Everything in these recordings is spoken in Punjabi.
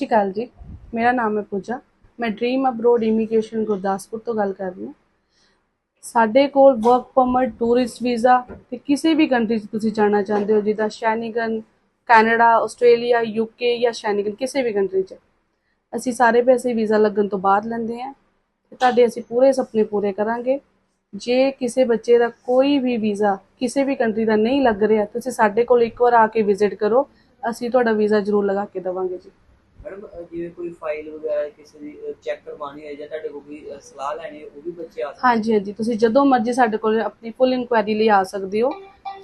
ਸਤਿ ਸ਼੍ਰੀ ਅਕਾਲ ਜੀ। ਮੇਰਾ ਨਾਮ ਹੈ ਪੂਜਾ। ਮੈਂ ਡ੍ਰੀਮ ਅਬਰੋਡ ਇਮੀਗ੍ਰੇਸ਼ਨ ਗੁਰਦਾਸਪੁਰ ਤੋਂ ਗੱਲ ਕਰ ਰਹੀ ਹਾਂ। ਸਾਡੇ ਕੋਲ ਵਰਕ ਪਰਮਿਟ ਟੂਰਿਸਟ ਵੀਜ਼ਾ ਤੇ ਕਿਸੇ ਵੀ ਕੰਟਰੀ 'ਚ ਤੁਸੀਂ ਜਾਣਾ ਚਾਹੁੰਦੇ ਹੋ, ਜਿੱਦਾਂ ਸ਼ੈਨੀਗਨ ਕੈਨੇਡਾ ਆਸਟ੍ਰੇਲੀਆ ਯੂਕੇ ਜਾਂ ਸ਼ੈਨੀਗਨ ਕਿਸੇ ਵੀ ਕੰਟਰੀ 'ਚ। ਅਸੀਂ ਸਾਰੇ ਪੈਸੇ ਵੀਜ਼ਾ ਲੱਗਣ ਤੋਂ ਬਾਅਦ ਲੈਂਦੇ ਹਾਂ। ਤੇ ਤੁਹਾਡੇ ਅਸੀਂ ਪੂਰੇ ਸੁਪਨੇ ਪੂਰੇ ਕਰਾਂਗੇ। ਜੇ ਕਿਸੇ ਬੱਚੇ ਦਾ ਕੋਈ ਵੀ ਵੀਜ਼ਾ ਕਿਸੇ ਵੀ ਕੰਟਰੀ ਦਾ ਨਹੀਂ ਲੱਗ ਰਿਹਾ, ਤੁਸੀਂ ਸਾਡੇ ਕੋਲ ਇੱਕ ਵਾਰ ਆ ਕੇ ਵਿਜ਼ਿਟ ਕਰੋ। ਅਸੀਂ ਤੁਹਾਡਾ ਵੀਜ਼ਾ ਜ਼ਰੂਰ ਲਗਾ ਕੇ ਦੇਵਾਂਗੇ ਜੀ। ਮੈਡਮ ਜਿਵੇਂ ਕੋਈ ਫਾਈਲ ਵਗੈਰਾ ਕਿਸੇ ਦੀ ਚੈੱਕ ਕਰਵਾਉਣੀ ਹੋਏ ਜਾਂ ਤੁਹਾਡੇ ਕੋਲ ਕੋਈ ਸਲਾਹ ਲੈਣੀ ਹੋਏ ਉਹ ਵੀ ਬੱਚੇ ਆ ਸਕਦੇ ਹਾਂਜੀ ਹਾਂਜੀ। ਤੁਸੀਂ ਜਦੋਂ ਮਰਜ਼ੀ ਸਾਡੇ ਕੋਲ ਆਪਣੀ ਫੁੱਲ ਇਨਕੁਆਇਰੀ ਲਈ ਆ ਸਕਦੇ ਹੋ।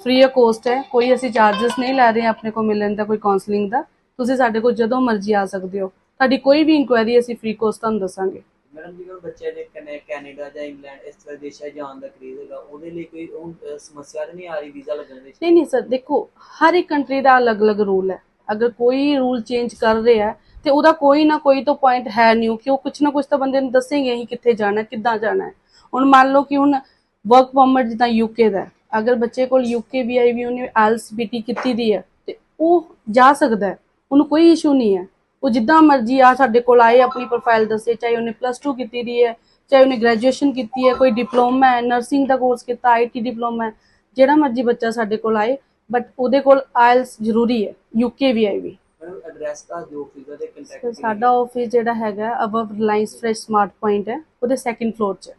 ਫ੍ਰੀ ਆਫ ਕੋਸਟ ਹੈ। ਕੋਈ ਅਸੀਂ ਚਾਰजेस ਨਹੀਂ ਲੈ ਰਹੇ ਆਪਣੇ ਕੋਲ ਮਿਲਣ ਦਾ ਕੋਈ ਕਾਉਂਸਲਿੰਗ ਦਾ। ਤੁਸੀਂ ਸਾਡੇ ਕੋਲ ਜਦੋਂ ਮਰਜ਼ੀ ਆ ਸਕਦੇ ਹੋ। ਤੁਹਾਡੀ ਕੋਈ ਵੀ ਇਨਕੁਆਇਰੀ ਅਸੀਂ ਫ੍ਰੀ ਕੋਸਟ ਤੁਹਾਨੂੰ ਦੱਸਾਂਗੇ। ਮੈਡਮ ਜਿਵੇਂ ਬੱਚੇ ਦੇ ਕਨੇ ਕੈਨੇਡਾ ਜਾਂ ਇੰਗਲੈਂਡ ਇਸ ਤਰ੍ਹਾਂ ਦੇਸ਼ਾਂ ਜਾਣ ਦਾ ਕ੍ਰੇਜ਼ ਹੈਗਾ ਉਹਦੇ ਲਈ ਕੋਈ ਉਹ, ਸਮੱਸਿਆ ਤਾਂ ਨਹੀਂ ਆ ਰਹੀ ਵੀਜ਼ਾ ਲੱਗਣ ਵਿੱਚ? ਨਹੀਂ ਨਹੀਂ ਸਰ ਦੇਖੋ ਹਰ ਇੱਕ ਕੰਟਰੀ ਦਾ ਅਲੱਗ-ਅਲੱਗ ਰੂਲ ਹੈ। ਅਗਰ ਕੋਈ ਰੂਲ ਚੇਂਜ ਕਰ ਰਿਹਾ ਹੈ ਤੇ ਉਹਦਾ ਕੋਈ ਨਾ ਕੋਈ ਤਾਂ ਪੁਆਇੰਟ ਹੈ ਨਹੀਂ ਕਿ ਉਹ ਕੁਝ ਨਾ ਕੁਝ ਤਾਂ ਬੰਦੇ ਨੂੰ ਦੱਸੇਗੇ ਹੀ ਕਿੱਥੇ ਜਾਣਾ, ਕਿੱਦਾਂ ਜਾਣਾ ਹੈ। ਹੁਣ ਮੰਨ ਲਓ ਕਿ ਹੁਣ ਵਰਕ ਪਰਮਿਟ ਜਿੱਦਾਂ ਯੂਕੇ ਦਾ ਅਗਰ ਬੱਚੇ ਕੋਲ ਯੂਕੇ ਵੀ ਆਈ ਵੀ ਉਹਨੇ ਐਲਸੀਬੀਟੀ ਕੀਤੀ ਦੀ ਹੈ, ਤੇ ਉਹ ਜਾ ਸਕਦਾ ਹੈ, ਉਹਨੂੰ ਕੋਈ ਇਸ਼ੂ ਨਹੀਂ ਹੈ। ਉਹ ਜਿੱਦਾਂ ਮਰਜ਼ੀ ਆ ਸਾਡੇ ਕੋਲ ਆਏ, ਆਪਣੀ ਪ੍ਰੋਫਾਈਲ ਦੱਸੇ, ਚਾਹੇ ਉਹਨੇ ਪਲੱਸ 2 ਕੀਤੀ ਦੀ ਹੈ, ਚਾਹੇ ਉਹਨੇ ਗ੍ਰੈਜੂਏਸ਼ਨ ਕੀਤੀ ਹੈ, ਕੋਈ ਡਿਪਲੋਮਾ ਹੈ ਨਰਸਿੰਗ ਦਾ ਕੋਰਸ ਕੀਤਾ ਆਈਟੀ ਡਿਪਲੋਮਾ ਹੈ, ਜਿਹੜਾ ਮਰਜ਼ੀ ਬੱਚਾ ਸਾਡੇ ਕੋਲ ਆਏ ਬਟ ਉਹਦੇ ਕੋਲ ਆਇਲਸ ਜ਼ਰੂਰੀ ਹੈ ਯੂਕੇ ਵੀ ਆਈ ਵੀ। ਐਡਰੈਸ ਦਾ ਜੋ ਫੀਜ਼ਾ ਦੇ ਕੰਟੈਕਟ ਸਾਡਾ ਆਫਿਸ ਜਿਹੜਾ ਹੈਗਾ above Reliance fresh smart point ਹੈ ਉਹਦੇ ਸੈਕੰਡ ਫਲੋਰ 'ਚ ਹੈ।